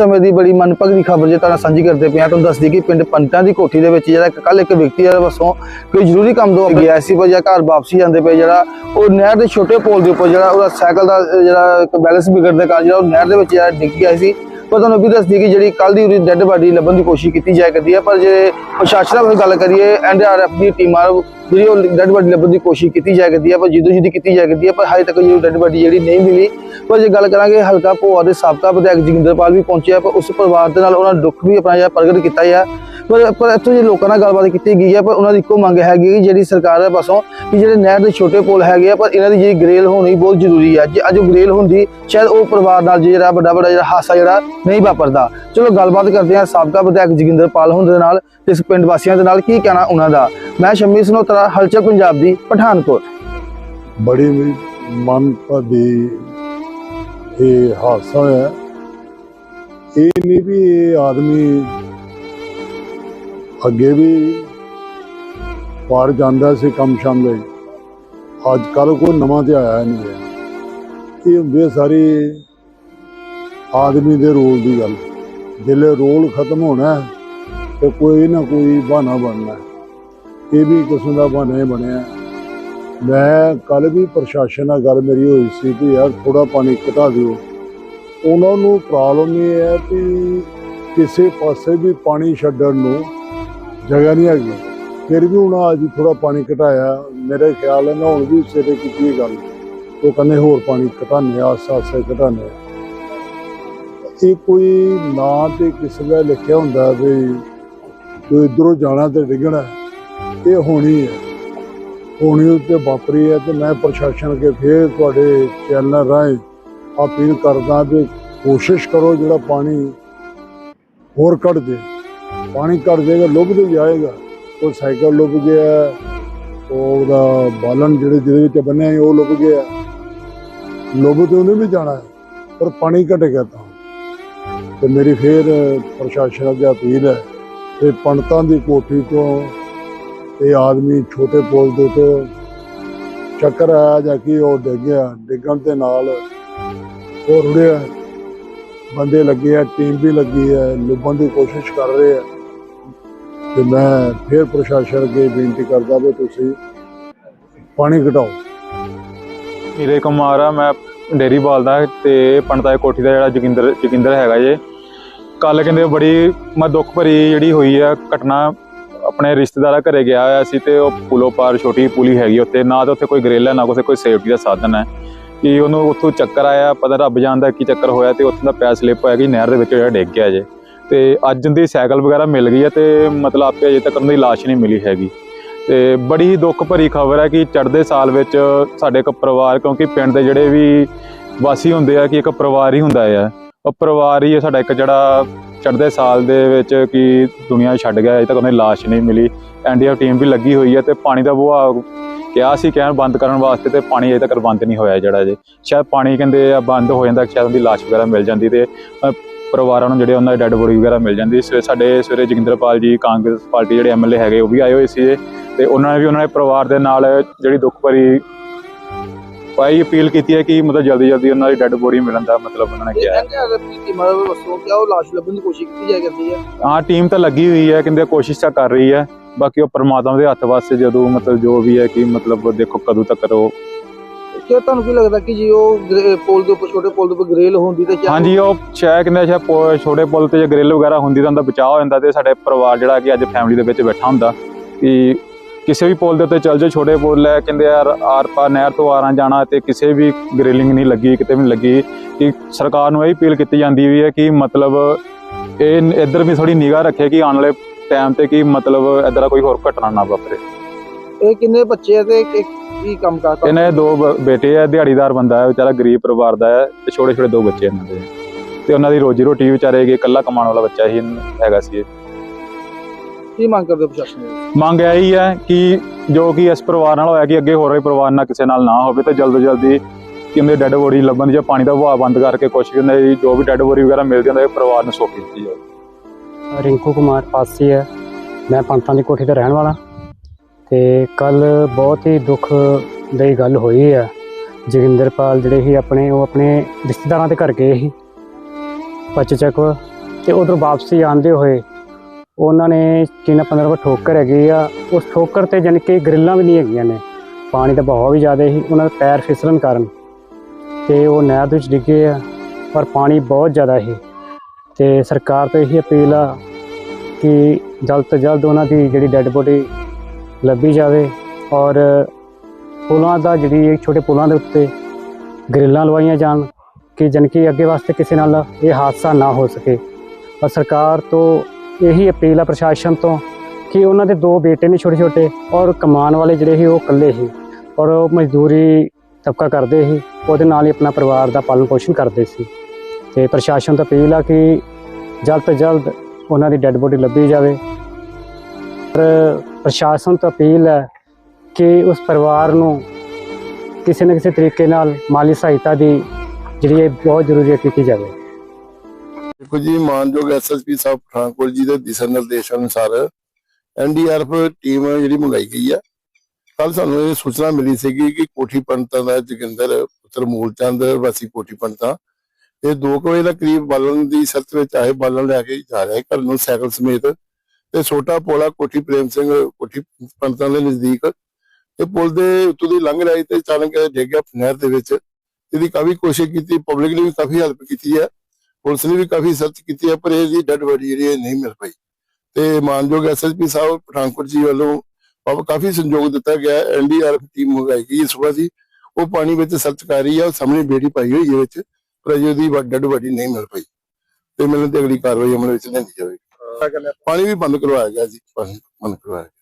ਸਮੇਂ ਦੀ ਬੜੀ ਮਨਪਗਦੀ ਖਬਰ ਜੇ ਤੁਹਾਨੂੰ ਸਾਂਝੀ ਕਰਦੇ ਪਿਆ ਤੁਹਾਨੂੰ ਦੱਸਦੀ ਕਿ ਪਿੰਡ ਪੰਟਾਂ ਦੀ ਕੋਠੀ ਦੇ ਵਿੱਚ ਜਿਹੜਾ ਕੱਲ ਇੱਕ ਵਿਅਕਤੀ ਜਿਹੜਾ ਵਸੋਂ ਕੋਈ ਜ਼ਰੂਰੀ ਕੰਮ ਤੋਂ ਗਿਆ ਸੀ, ਪਰ ਜਾਂ ਘਰ ਵਾਪਸੀ ਜਾਂਦੇ ਪਏ, ਜਿਹੜਾ ਉਹ ਨਹਿਰ ਦੇ ਛੋਟੇ ਪੋਲ ਦੇ ਉੱਪਰ ਜਿਹੜਾ ਉਹਦਾ ਸਾਈਕਲ ਦਾ ਜਿਹੜਾ ਬੈਲੈਂਸ ਵਿਗੜਨ ਦੇ ਕਾਰਨ ਜਿਹੜਾ ਉਹ ਨਹਿਰ ਦੇ ਵਿੱਚ ਜਿਹੜਾ ਡਿੱਗ ਗਿਆ ਸੀ। ਪਰ ਤੁਹਾਨੂੰ ਵੀ ਦੱਸਦੀ ਕਿ ਜਿਹੜੀ ਕੱਲ ਦੀ ਉਹਦੀ ਡੈੱਡ ਬਾਡੀ ਲੱਭਣ ਦੀ ਕੋਸ਼ਿਸ਼ ਕੀਤੀ ਜਾਇਆ ਕਰਦੀ ਹੈ, ਪਰ ਜੇ ਪ੍ਰਸ਼ਾਸਨ ਨਾਲ ਗੱਲ ਕਰੀਏ ਐਨਡੀਆਰਐਫ ਦੀ ਟੀਮਾਂ ਜਿਹੜੀ ਉਹ ਡੈੱਡ ਬਾਡੀ ਲੱਭਣ ਦੀ ਕੋਸ਼ਿਸ਼ ਕੀਤੀ ਜਾਇਆ ਕਰਦੀ ਹੈ, ਪਰ ਜਿੱਦੋਂ ਜਿੱਦੀ ਕੀਤੀ ਜਾਇਆ ਕਰਦੀ ਹੈ, ਪਰ ਹਜੇ ਤੱਕ ਜਿਹੜੀ ਡੈੱਡ ਬਾਡੀ ਜਿਹੜੀ ਨਹੀਂ ਮਿਲੀ। ਪਰ ਜੇ ਗੱਲ ਕਰਾਂਗੇ, ਹਲਕਾ ਭੋਆ ਦੇ ਸਾਬਕਾ ਵਿਧਾਇਕ ਜੋਗਿੰਦਰਪਾਲ ਵੀ ਪਹੁੰਚਿਆ ਪਰ ਉਸ ਪਰਿਵਾਰ ਦੇ ਨਾਲ ਉਹਨਾਂ ਨੇ ਦੁੱਖ ਵੀ ਆਪਣਾ ਜਿਹੜਾ ਪ੍ਰਗਟ ਕੀਤਾ ਹੈ ਪਰ ਪਰ ਇੱਥੋਂ ਜੇ ਲੋਕਾਂ ਨਾਲ ਗੱਲਬਾਤ ਕੀਤੀ ਗਈ ਹੈ ਪਰ ਉਹਨਾਂ ਦੀ ਇੱਕੋ ਮੰਗ ਹੈਗੀ ਕਿ ਜਿਹੜੀ ਸਰਕਾਰ ਦੇ ਪਾਸੋਂ ਕਿ ਜਿਹੜੇ ਨਹਿਰ ਦੇ ਛੋਟੇ ਪੁਲ ਹੈਗੇ ਆ, ਪਰ ਇਹਨਾਂ ਦੀ ਜਿਹੜੀ ਗ੍ਰੇਲ ਹੋਣੀ ਬਹੁਤ ਜ਼ਰੂਰੀ ਹੈ ਜੇ ਅੱਜ ਉਹ ਗ੍ਰੇਲ ਹੁੰਦੀ, ਸ਼ਾਇਦ ਉਹ ਪਰਿਵਾਰ ਨਾਲ ਜਿਹੜਾ ਵੱਡਾ ਵੱਡਾ ਜਿਹੜਾ ਹਾਸਾ ਜਿਹੜਾ ਨਹੀਂ ਵਾਪਰਦਾ। ਚਲੋ ਗੱਲਬਾਤ ਕਰਦੇ ਹਾਂ ਸਾਬਕਾ ਵਿਧਾਇਕ ਜੋਗਿੰਦਰਪਾਲ ਹੁੰਦੇ ਨਾਲ, ਤੇ ਇਸ ਪਿੰਡ ਵਾਸੀਆਂ ਦੇ ਨਾਲ ਕੀ ਕਹਿਣਾ ਉਹਨਾਂ ਦਾ। ਮੈਂ ਸ਼ਮੀ ਸਨੋਤਰਾ, ਹਲਚਲ ਪੰਜਾਬ ਦੀ, ਪਠਾਨਕੋਟ। ਬੜੀ ਮਨ ਭਦੀ ਇਹ ਹਾਦਸਾ ਹੋਇਆ ਇਹ ਨਹੀਂ ਵੀ ਆਦਮੀ ਅੱਗੇ ਵੀ ਪਾਰ ਜਾਂਦਾ ਸੀ ਕੰਮ ਸ਼ਾਮ ਲਈ। ਅੱਜ ਕੱਲ ਕੋਈ ਨਵਾਂ ਤੇ ਆਇਆ ਨਹੀਂ ਹੈ। ਇਹ ਹੁੰਦੀ ਹੈ ਸਾਰੀ ਆਦਮੀ ਦੇ ਰੋਲ ਦੀ ਗੱਲ। ਜਿਲੇ ਰੋਲ ਖਤਮ ਹੋਣਾ ਹੈ, ਤੇ ਕੋਈ ਨਾ ਕੋਈ ਬਹਾਨਾ ਬਣਨਾ ਇਹ ਵੀ ਕਿਸਮ ਦਾ ਬਹਾਨਾ ਹੀ ਬਣਿਆ ਮੈਂ ਕੱਲ ਵੀ ਪ੍ਰਸ਼ਾਸਨ ਨਾਲ ਗੱਲ ਮੇਰੀ ਹੋਈ ਸੀ ਕਿ ਯਾਰ ਥੋੜਾ ਪਾਣੀ ਘਟਾ ਦਿਓ। ਉਹਨਾਂ ਨੂੰ ਪ੍ਰੋਬਲਮ ਇਹ ਹੈ ਕਿ ਕਿਸੇ ਪਾਸੇ ਵੀ ਪਾਣੀ ਛੱਡਣ ਨੂੰ ਜਗ੍ਹਾ ਨਹੀਂ ਹੈਗੀ। ਫਿਰ ਵੀ ਉਹਨਾਂ ਅੱਜ ਥੋੜਾ ਪਾਣੀ ਘਟਾਇਆ। ਮੇਰੇ ਖਿਆਲ ਹੈ ਨਾ ਹੁਣ ਵੀ ਸਵੇਰੇ ਕੀਤੀ ਇਹ ਗੱਲ। ਉਹ ਕਹਿੰਦੇ ਹੋਰ ਪਾਣੀ ਘਟਾਣੇ ਆਸ ਆਸੇ ਘਟਾਣੇ ਇਹ ਕੋਈ ਨਾਂ ਤੇ ਕਿਸੇ ਦਾ ਲਿਖਿਆ ਹੁੰਦਾ ਵੀ ਕੋਈ ਇਧਰੋਂ ਜਾਣਾ ਤੇ ਡਿੱਗਣਾ ਇਹ ਹੋਣੀ ਹੈ। ਹੋਣੀ ਉੱਤੇ ਵਾਪਰੀ ਹੈ ਤੇ ਮੈਂ ਪ੍ਰਸ਼ਾਸਨ ਅੱਗੇ ਫੇਰ ਤੁਹਾਡੇ ਚੈਨਲ ਰਾਹੀਂ ਅਪੀਲ ਕਰਦਾ ਵੀ ਕੋਸ਼ਿਸ਼ ਕਰੋ ਜਿਹੜਾ ਪਾਣੀ ਹੋਰ ਕੱਢ ਦੇ ਪਾਣੀ ਕੱਢ ਜਾਏਗਾ, ਲੁੱਭ ਤੇ ਜਾਏਗਾ। ਉਹ ਸਾਈਕਲ ਲੁੱਭ ਗਿਆ, ਉਹ ਉਹਦਾ ਬਾਲਣ ਜਿਹੜੇ ਜਿਹਦੇ ਵਿੱਚ ਬੰਨਿਆ ਸੀ, ਉਹ ਲੁੱਭ ਗਿਆ। ਲੁੱਭ ਤੇ ਉਹਨੇ ਵੀ ਜਾਣਾ ਹੈ, ਪਰ ਪਾਣੀ ਘਟੇਗਾ ਤਾਂ। ਤੇ ਮੇਰੀ ਫੇਰ ਪ੍ਰਸ਼ਾਸਨ ਅੱਗੇ ਅਪੀਲ ਹੈ ਕਿ ਪੰਡਤਾਂ ਦੀ ਕੋਠੀ ਤੋਂ ਇਹ ਆਦਮੀ ਛੋਟੇ ਪੁਲ ਦੇ ਤੋਂ ਚੱਕਰ ਆਇਆ ਜਾਂ ਕਿ ਉਹ ਡਿੱਗ ਗਿਆ ਡਿੱਗਣ ਦੇ ਨਾਲ ਉਹ ਰੁੜਿਆ। ਬੰਦੇ ਲੱਗੇ ਆ, ਟੀਮ ਵੀ ਲੱਗੀ ਹੈ, ਲੁੱਭਣ ਦੀ ਕੋਸ਼ਿਸ਼ ਕਰ ਰਹੇ ਆ। ਤੇ ਮੈਂ ਫਿਰ ਪ੍ਰਸ਼ਾਸਨ ਅੱਗੇ ਬੇਨਤੀ ਕਰਦਾ ਵੀ ਤੁਸੀਂ ਪਾਣੀ ਘਟਾਓ। ਹੀਰੇ ਕੁਮਾਰ ਆ, ਮੈਂ ਡੇਰੀ ਬਾਲਦਾ ਤੇ ਪੰਡਤਾਏ ਕੋਠੀ ਦਾ ਜਿਹੜਾ ਜੋਗਿੰਦਰ ਜੋਗਿੰਦਰ ਹੈਗਾ ਜੇ। ਕੱਲ ਕਹਿੰਦੇ ਬੜੀ, ਮੈਂ ਦੁੱਖ ਭਰੀ ਜਿਹੜੀ ਹੋਈ ਆ, ਘਟਨਾ ਆਪਣੇ ਰਿਸ਼ਤੇਦਾਰਾਂ ਘਰੇ ਗਿਆ ਹੋਇਆ ਸੀ ਤੇ ਉਹ ਪੁਲੋ ਪਾਰ ਛੋਟੀ ਪੁਲੀ ਹੈਗੀ ਉੱਤੇ। ਨਾ ਤਾਂ ਉੱਥੇ ਕੋਈ ਗਰੇਲਾ ਨਾ ਕੋਈ ਕੋਈ ਸੇਫਟੀ ਦਾ ਸਾਧਨ ਹੈ। ਕਿ ਉਹਨੂੰ ਉੱਥੋਂ ਚੱਕਰ ਆਇਆ, ਪਤਾ ਰੱਬ ਜਾਣਦਾ ਕੀ ਚੱਕਰ ਹੋਇਆ ਤੇ ਉੱਥੋਂ ਦਾ ਪੈਰ ਸਲਿੱਪ ਹੋਇਆ ਕਿ ਨਹਿਰ ਦੇ ਵਿੱਚ ਜਿਹੜਾ ਡਿੱਗ ਗਿਆ ਜੇ। ਤੇ ਅੱਜ ਦੀ ਸਾਈਕਲ ਵਗੈਰਾ ਮਿਲ ਗਈ ਹੈ ਤੇ ਮਤਲਬ ਆਪੇ ਅਜੇ ਤੱਕ ਉਹਨਾਂ ਦੀ ਲਾਸ਼ ਨਹੀਂ ਮਿਲੀ ਹੈਗੀ। ਤੇ ਬੜੀ ਹੀ ਦੁੱਖ ਭਰੀ ਖਬਰ ਹੈ ਕਿ ਚੜ੍ਹਦੇ ਸਾਲ ਵਿੱਚ ਸਾਡੇ ਇੱਕ ਪਰਿਵਾਰ, ਕਿਉਂਕਿ ਪਿੰਡ ਦੇ ਜਿਹੜੇ ਵੀ ਵਾਸੀ ਹੁੰਦੇ ਆ, ਕਿ ਇੱਕ ਪਰਿਵਾਰ ਹੀ ਹੁੰਦਾ ਹੈ ਉਹ ਪਰਿਵਾਰ ਹੀ ਹੈ ਸਾਡਾ ਇੱਕ ਜਿਹੜਾ ਚੜ੍ਹਦੇ ਸਾਲ ਦੇ ਵਿੱਚ ਕਿ ਦੁਨੀਆ ਛੱਡ ਗਿਆ, ਅਜੇ ਤੱਕ ਉਹਨੇ ਲਾਸ਼ ਨਹੀਂ ਮਿਲੀ। ਐਨਡੀਆਰ ਟੀਮ ਵੀ ਲੱਗੀ ਹੋਈ ਹੈ ਤੇ ਪਾਣੀ ਦਾ ਵਹਾਅ ਕਿਹਾ ਸੀ ਕਹਿਣ ਬੰਦ ਕਰਨ ਵਾਸਤੇ ਤੇ ਪਾਣੀ ਅਜੇ ਤੱਕ ਬੰਦ ਨਹੀਂ ਹੋਇਆ ਜਿਹੜਾ ਜੇ ਸ਼ਾਇਦ ਪਾਣੀ ਕਹਿੰਦੇ ਆ ਬੰਦ ਹੋ ਜਾਂਦਾ, ਸ਼ਾਇਦ ਉਹਦੀ ਲਾਸ਼ ਵਗੈਰਾ ਮਿਲ ਜਾਂਦੀ ਤੇ ਪਰਿਵਾਰਾਂ ਨੂੰ ਜਿਹੜੇ ਉਹਨਾਂ ਦੀ ਡੈੱਡ ਬੋਡੀ ਵਗੈਰਾ ਮਿਲ ਜਾਂਦੀ। ਸਵੇਰੇ ਸਾਡੇ ਸਵੇਰੇ ਜੋਗਿੰਦਰਪਾਲ ਜੀ ਕਾਂਗਰਸ ਪਾਰਟੀ ਜਿਹੜੇ ਐਮਐਲਏ ਹੈਗੇ ਉਹ ਵੀ ਆਏ ਹੋਏ ਸੀ ਤੇ ਉਹਨਾਂ ਨੇ ਵੀ ਉਹਨਾਂ ਦੇ ਪਰਿਵਾਰ ਦੇ ਨਾਲ ਜਿਹੜੀ ਦੁੱਖ ਭਰੀ ਪਾਈ ਅਪੀਲ ਕੀਤੀ ਹੈ ਕਿ ਮਤਲਬ ਜਲਦੀ ਜਲਦੀ ਉਹਨਾਂ ਦੀ ਡੈੱਡ ਬੋਡੀ ਮਿਲਣ ਦਾ ਮਤਲਬ ਉਹਨਾਂ ਨੇ ਕਿਹਾ ਹੈ। ਦੀ ਟੀਮਾਂ ਦੇ ਵਸੋਂ ਕਿਹਾ ਉਹ ਲਾਸ਼ ਲੱਭਣ ਦੀ ਕੋਸ਼ਿਸ਼ ਕੀਤੀ ਜਾਇਆ ਕਰਦੀ ਹੈ ਹਾਂ ਟੀਮ ਤਾਂ ਲੱਗੀ ਹੋਈ ਹੈ ਕਹਿੰਦੇ ਕੋਸ਼ਿਸ਼ ਤਾਂ ਕਰ ਰਹੀ ਹੈ। ਬਾਕੀ ਉਹ ਪਰਮਾਤਮਾ ਦੇ ਹੱਥ ਵਾਸਤੇ ਜਦੋਂ ਮਤਲਬ ਜੋ ਵੀ ਹੈ ਕਿ ਮਤਲਬ ਦੇਖੋ ਕਦੋਂ ਤੱਕ ਉਹ ਕਿ ਤੁਹਾਨੂੰ ਕੀ ਲੱਗਦਾ ਕਿ ਜੀ ਉਹ ਗ੍ਰੇ- ਪੁਲ ਦੇ ਉੱਪਰ ਛੋਟੇ ਪੁਲ ਦੇ ਉੱਪਰ ਗ੍ਰੇਲ ਹੁੰਦੀ ਤੇ ਸ਼ਾਇਦ ਹਾਂਜੀ ਉਹ ਸ਼ਾਇਦ ਕਹਿੰਦੇ ਸ਼ਾਇਦ ਪੋ- ਛੋਟੇ ਪੁੱਲ ਤੇ ਜੇ ਗ੍ਰਿਲ ਵਗੈਰਾ ਹੁੰਦੀ ਤਾਂ ਉਹਦਾ ਬਚਾਅ ਹੋ ਜਾਂਦਾ ਤੇ ਸਾਡੇ ਪਰਿਵਾਰ ਜਿਹੜਾ ਕਿ ਅੱਜ ਫੈਮਿਲੀ ਦੇ ਵਿੱਚ ਬੈਠਾ ਹੁੰਦਾ ਕਿ ਕਿਸੇ ਵੀ ਪੁਲ ਦੇ ਉੱਤੇ ਚੱਲ ਜਾਓ ਛੋਟੇ ਪੁੱਲ ਹੈ ਕਹਿੰਦੇ ਯਾਰ ਆਰ ਪਾਰ ਨਹਿਰ ਤੋਂ ਆਰਾਂ ਜਾਣਾ ਤੇ ਕਿਸੇ ਵੀ ਗ੍ਰਿਲਿੰਗ ਨਹੀਂ ਲੱਗੀ ਕਿਤੇ ਵੀ ਨਹੀਂ ਲੱਗੀ ਕਿ ਸਰਕਾਰ ਨੂੰ ਇਹ ਅਪੀਲ ਕੀਤੀ ਜਾਂਦੀ ਵੀ ਹੈ ਕਿ ਮਤਲਬ ਇਹ ਇੱਧਰ ਵੀ ਥੋੜੀ ਨਿਗਾਹ ਰੱਖੇ ਕਿ ਆਉਣ ਵਾਲੇ ਟਾਈਮ ਤੇ ਕਿ ਮਤਲਬ ਇੱਧਰ ਦਾ ਕੋਈ ਹੋਰ ਘਟਨਾ ਨਾ ਵਾਪਰੇ। ਇਹ ਕਿੰਨੇ ਬੱਚੇ ਆ ਤੇ ਕਿ- ਕੀ ਕੰਮ ਕਰਦਾ ਇਹਨਾਂ ਦੇ ਦੋ ਬ- ਬੇਟੇ ਆ ਦਿਹਾੜੀਦਾਰ ਬੰਦਾ ਹੈ ਵਿਚਾਰਾ ਗਰੀਬ ਪਰਿਵਾਰ ਦਾ ਹੈ ਤੇ ਛੋਟੇ ਛੋਟੇ ਦੋ ਬੱਚੇ ਇਹਨਾਂ ਦੇ। ਤੇ ਉਹਨਾਂ ਦੀ ਰੋਜੀ ਰੋਟੀ ਵਿਚਾਰੇ ਕਿ ਇਕੱਲਾ ਕਮਾਉਣ ਵਾਲਾ ਬੱਚਾ ਹੀ ਹੈਗਾ ਸੀ ਇਹ। ਕੀ ਮੰਗ ਕਰਦੇ ਹੋ ਪ੍ਰਸ਼ਾਸਨ ਨੂੰ ਮੰਗ ਇਹੀ ਹੈ ਕਿ ਜੋ ਕਿ ਇਸ ਪਰਿਵਾਰ ਨਾਲ ਹੋਇਆ ਕਿ ਅੱਗੇ ਹੋਰ ਵੀ ਪਰਿਵਾਰ ਨਾਲ ਕਿਸੇ ਨਾਲ ਨਾ ਹੋਵੇ ਤੇ ਜਲਦ ਤੋਂ ਜਲਦੀ ਕਿੰਨੇ ਡੈੱਡ ਬੋਡੀ ਲੱਭਣ ਦੀ ਜਾਂ ਪਾਣੀ ਦਾ ਵਹਾਅ ਬੰਦ ਕਰਕੇ ਕੋਸ਼ਿਸ਼ ਕਰਦੇ ਜੀ ਜੋ ਵੀ ਡੈੱਡ ਬੋਡੀ ਵਗੈਰਾ ਮਿਲਦੀ ਹੁੰਦਾ ਇਹ ਪਰਿਵਾਰ ਨੂੰ ਸੌਂਪ ਦਿੱਤੀ ਜਾਵੇ। ਰਿੰਕੂ ਕੁਮਾਰ ਪਾਸੀ ਹੈ। ਮੈਂ ਪੰਤਾਂ ਦੀ ਕੋਠੀ ਤੇ ਰਹਿਣ ਵਾਲਾ। ਤੇ ਕੱਲ ਬਹੁਤ ਹੀ ਦੁੱਖ ਦੀ ਗੱਲ ਹੋਈ ਆ। ਜੋਗਿੰਦਰਪਾਲ ਜਿਹੜੇ ਸੀ ਆਪਣੇ, ਉਹ ਆਪਣੇ ਰਿਸ਼ਤੇਦਾਰਾਂ ਦੇ ਘਰ ਗਏ ਸੀ। ਪੱਚ ਚੱਕ ਤੇ ਉਧਰੋਂ ਵਾਪਸੀ ਆਉਂਦੇ ਹੋਏ ਉਹਨਾਂ ਨੇ ਕਿੰਨਾ 15 ਫੁੱਟ ਠੋਕਰ ਹੈਗੀ ਆ। ਉਸ ਠੋਕਰ ਤੇ ਜਾਣੀ ਕਿ ਗਰਿੱਲਾਂ ਵੀ ਨਹੀਂ ਹੈਗੀਆਂ ਨੇ। ਪਾਣੀ ਦਾ ਬਹਾਅ ਵੀ ਜ਼ਿਆਦਾ ਸੀ, ਉਹਨਾਂ ਦੇ ਪੈਰ ਫਿਸਲਣ ਕਾਰਨ। ਤੇ ਉਹ ਨਹਿਰ ਦੇ ਵਿੱਚ ਡਿੱਗੇ ਆ, ਪਰ ਪਾਣੀ ਬਹੁਤ ਜ਼ਿਆਦਾ ਸੀ। ਤੇ ਸਰਕਾਰ ਤੋਂ ਇਹੀ ਅਪੀਲ ਆ ਕਿ ਜਲਦ ਤੋਂ ਜਲਦ ਉਹਨਾਂ ਦੀ ਜਿਹੜੀ ਡੈੱਡ ਬੋਡੀ ਲੱਭੀ ਜਾਵੇ ਔਰ ਪੁਲਾਂ ਦਾ ਜਿਹੜੀ ਛੋਟੇ ਪੁਲਾਂ ਦੇ ਉੱਤੇ ਗ੍ਰਿਲਾਂ ਲਵਾਈਆਂ ਜਾਣ ਕਿ ਜਨ ਕਿ ਅੱਗੇ ਵਾਸਤੇ ਕਿਸੇ ਨਾਲ ਇਹ ਹਾਦਸਾ ਨਾ ਹੋ ਸਕੇ। ਔਰ ਸਰਕਾਰ ਤੋਂ ਇਹੀ ਅਪੀਲ ਆ ਪ੍ਰਸ਼ਾਸਨ ਤੋਂ ਕਿ ਉਹਨਾਂ ਦੇ ਦੋ ਬੇਟੇ ਨੇ ਛੋਟੇ ਛੋਟੇ ਔਰ ਕਮਾਉਣ ਵਾਲੇ ਜਿਹੜੇ ਸੀ ਉਹ ਇਕੱਲੇ ਸੀ ਔਰ ਉਹ ਮਜ਼ਦੂਰੀ ਤਬਕਾ ਕਰਦੇ ਸੀ, ਉਹਦੇ ਨਾਲ ਹੀ ਆਪਣਾ ਪਰਿਵਾਰ ਦਾ ਪਾਲਣ ਪੋਸ਼ਣ ਕਰਦੇ ਸੀ। ਤੇ ਪ੍ਰਸ਼ਾਸਨ ਤੋਂ ਅਪੀਲ ਆ ਕਿ ਜਲਦ ਤੋਂ ਜਲਦ ਉਹਨਾਂ ਦੀ ਡੈੱਡ ਬੋਡੀ ਲੱਭੀ ਜਾਵੇ। ਪਰ ਪ੍ਰਸ਼ਾਸਨ ਤੋਂ ਅਪੀਲ ਹੈ ਕਿ ਉਸ ਪਰਿਵਾਰ ਨੂੰ ਕਿਸੇ ਨਾ ਕਿਸੇ ਤਰੀਕੇ ਨਾਲ ਮਾਲੀ ਸਹਾਇਤਾ ਦੀ ਜਿਹੜੀ ਬਹੁਤ ਜ਼ਰੂਰੀ ਹੈ ਕੀਤੀ ਜਾਵੇ। ਦੇਖੋ ਜੀ, ਮਾਨਯੋਗ ਐਸਐਸਪੀ ਸਾਹਿਬ ਪਠਾਨਕੋਟ ਜੀ ਦੇ ਦਿਸ਼ਾ ਨਿਰਦੇਸ਼ ਅਨੁਸਾਰ ਐਨਡੀਆਰਐਫ ਟੀਮ ਜਿਹੜੀ ਮੰਗਾਈ ਗਈ ਆ। ਕੱਲ ਸਾਨੂੰ ਇਹ ਸੂਚਨਾ ਮਿਲੀ ਸੀਗੀ ਕਿ ਕੋਠੀ ਪੰਡਤਾਂ ਦਾ ਜੋਗਿੰਦਰ ਪੁੱਤਰ ਮੂਲਚੰਦ ਵਾਸੀ ਕੋਠੀ ਪੰਡਤਾਂ, ਇਹ 2 ਵਜੇ ਦਾ ਕਰੀਬ ਬਾਲਣ ਦੀ ਸਰਤ ਵਿੱਚ ਆਏ ਬਾਲਣ ਲੈ ਕੇ ਜਾ ਰਿਹਾ ਘਰ ਨੂੰ ਸਾਈਕਲ ਸਮੇਤ ਤੇ ਛੋਟਾ ਪੋਲਾ ਕੋਠੀ ਪ੍ਰੇਮ ਸਿੰਘ, ਕੋਠੀ ਪੰਡਤਾਂ ਦੇ ਨਜ਼ਦੀਕ ਤੇ ਪੁਲ ਦੇ ਉੱਤੋਂ ਦੀ ਲੰਘ ਰਹੀ ਤੇ ਅਚਾਨਕ ਇਹ ਡਿੱਗ ਗਿਆ ਨਹਿਰ ਦੇ ਵਿੱਚ। ਇਹਦੀ ਕਾਫੀ ਕੋਸ਼ਿਸ਼ ਕੀਤੀ ਪਬਲਿਕ ਨੇ ਵੀ ਕਾਫੀ ਹੈਲਪ ਕੀਤੀ ਹੈ। ਪੁਲਿਸ ਨੇ ਵੀ ਕਾਫੀ ਸਰਚ ਕੀਤੀ ਹੈ, ਪਰ ਇਹਦੀ ਡੈਡ ਬੋਡੀ ਜਿਹੜੀ ਨਹੀਂ ਮਿਲ ਪਈ। ਤੇ ਮਾਨਯੋਗ ਐਸਐਸਪੀ ਸਾਹਿਬ, ਪਠਾਨਕੋਟ ਜੀ ਵੱਲੋਂ ਕਾਫੀ ਸੰਯੋਗ ਦਿੱਤਾ ਗਿਆ ਐਨਡੀਆਰਐਫ ਟੀਮ ਮੰਗਾਈ ਗਈ ਸਵੇਰ ਦੀ। ਉਹ ਪਾਣੀ ਵਿੱਚ ਸਰਚ ਕਰ ਰਹੀ ਹੈ, ਉਹ ਸਾਹਮਣੇ ਬੇੜੀ ਪਾਈ ਹੋਈ ਹੈ ਵਿੱਚ, ਪਰ ਅਜੇ ਉਹਦੀ ਡੈਡ ਬੋਡੀ ਨਹੀਂ ਮਿਲ ਪਈ। ਤੇ ਮੈਨੂੰ ਤੇ ਅਗਲੀ ਕਾਰਵਾਈ ਅਮਲ ਵਿੱਚ ਲੈਂਦੀ ਜਾਵੇਗੀ। ਪਾਣੀ ਵੀ ਬੰਦ ਕਰਵਾਇਆ ਗਿਆ ਜੀ ਪਾਣੀ ਬੰਦ ਕਰਵਾਇਆ ਗਿਆ।